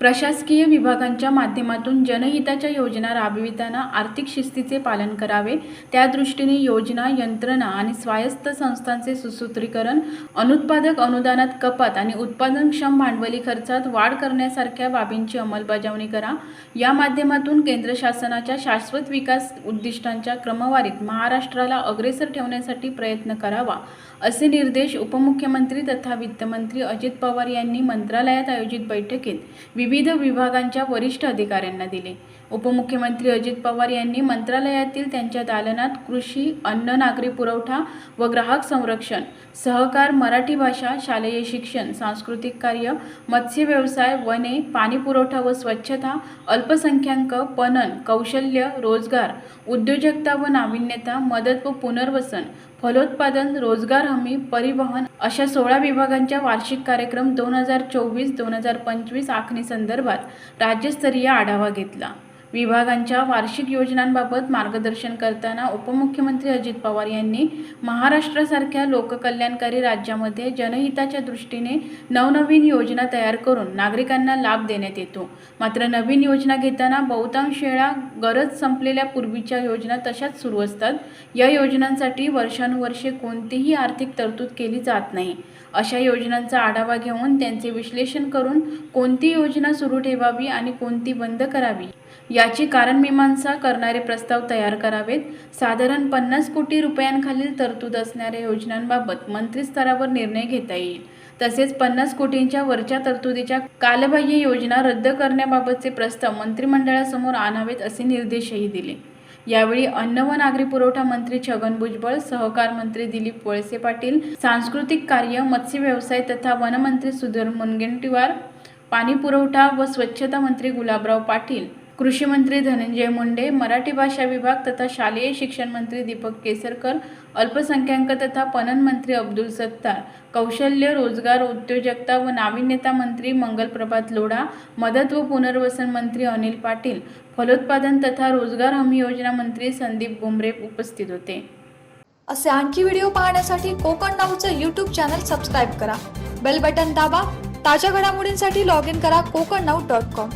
प्रशासकीय विभागांच्या माध्यमातून जनहिताच्या योजना राबविताना आर्थिक शिस्तीचे पालन करावे त्या दृष्टीने योजना यंत्रणा आणि स्वायत्त संस्थांचे सुसूत्रीकरण अनुत्पादक अनुदानात कपात आणि उत्पादनक्षम भांडवली खर्चात वाढ करण्यासारख्या बाबींची अंमलबजावणी करा. या माध्यमातून केंद्र शासनाच्या शाश्वत विकास उद्दिष्टांच्या क्रमवारीत महाराष्ट्राला अग्रेसर ठेवण्यासाठी प्रयत्न करावा असे निर्देश उपमुख्यमंत्री तथा वित्तमंत्री अजित पवार यांनी मंत्रालयात आयोजित बैठकीत विविध विभागांच्या वरिष्ठ अधिकाऱ्यांना दिले. उपमुख्यमंत्री अजित पवार यांनी मंत्रालयातील त्यांच्या दालनात कृषी अन्न नागरी पुरवठा व ग्राहक संरक्षण सहकार मराठी भाषा शालेय शिक्षण सांस्कृतिक कार्य मत्स्य व्यवसाय वने पाणी पुरवठा व स्वच्छता अल्पसंख्याक पणन कौशल्य रोजगार उद्योजकता व नाविन्यता मदत व पुनर्वसन फलोत्पादन रोजगार हमी परिवहन अशा सोळा विभागांच्या वार्षिक कार्यक्रम दोन हजार चोवीस दोन हजार पंचवीस आखणी संदर्भात राज्यस्तरीय आढावा घेतला. विभागांच्या वार्षिक योजनांबाबत मार्गदर्शन करताना उपमुख्यमंत्री अजित पवार यांनी महाराष्ट्रासारख्या लोककल्याणकारी राज्यामध्ये जनहिताच्या दृष्टीने नवनवीन योजना तयार करून नागरिकांना लाभ देण्यात येतो. मात्र नवीन योजना घेताना बहुतांश वेळा गरज संपलेल्या पूर्वीच्या योजना तशाच सुरू असतात. या योजनांसाठी वर्षानुवर्षे कोणतीही आर्थिक तरतूद केली जात नाही. अशा योजनांचा आढावा घेऊन त्यांचे विश्लेषण करून कोणती योजना सुरू ठेवावी आणि कोणती बंद करावी याची कारणमीमांसा करणारे प्रस्ताव तयार करावेत. साधारण पन्नास कोटी रुपयांखालील तरतूद असणाऱ्या योजनांबाबत मंत्रीस्तरावर निर्णय घेता येईल. तसेच पन्नास कोटींच्या वरच्या तरतुदीच्या कालबाह्य योजना रद्द करण्याबाबतचे प्रस्ताव मंत्रिमंडळासमोर आणावेत असे निर्देशही दिले. यावेळी अन्न व नागरी पुरवठा मंत्री छगन भुजबळ सहकार मंत्री दिलीप वळसे पाटील सांस्कृतिक कार्य मत्स्य व्यवसाय तथा वनमंत्री सुधीर मुनगंटीवार पाणी पुरवठा व स्वच्छता मंत्री गुलाबराव पाटील कृषी मंत्री धनंजय मुंडे मराठी भाषा विभाग तथा शालेय शिक्षण मंत्री दीपक केसरकर अल्पसंख्याक तथा पणन मंत्री अब्दुल सत्तार कौशल्य रोजगार उद्योजकता व नाविन्यता मंत्री मंगलप्रभात लोढा मदत व पुनर्वसन मंत्री अनिल पाटील फलोत्पादन तथा रोजगार हमी योजना मंत्री संदीप बुमरे उपस्थित होते. असे आणखी व्हिडिओ पाहण्यासाठी कोकण नाऊचं यूट्यूब चॅनल सबस्क्राईब करा. बेल बटन दाबा ताज्या घडामोडींसाठी लॉग इन करा कोकण नाऊ डॉट कॉम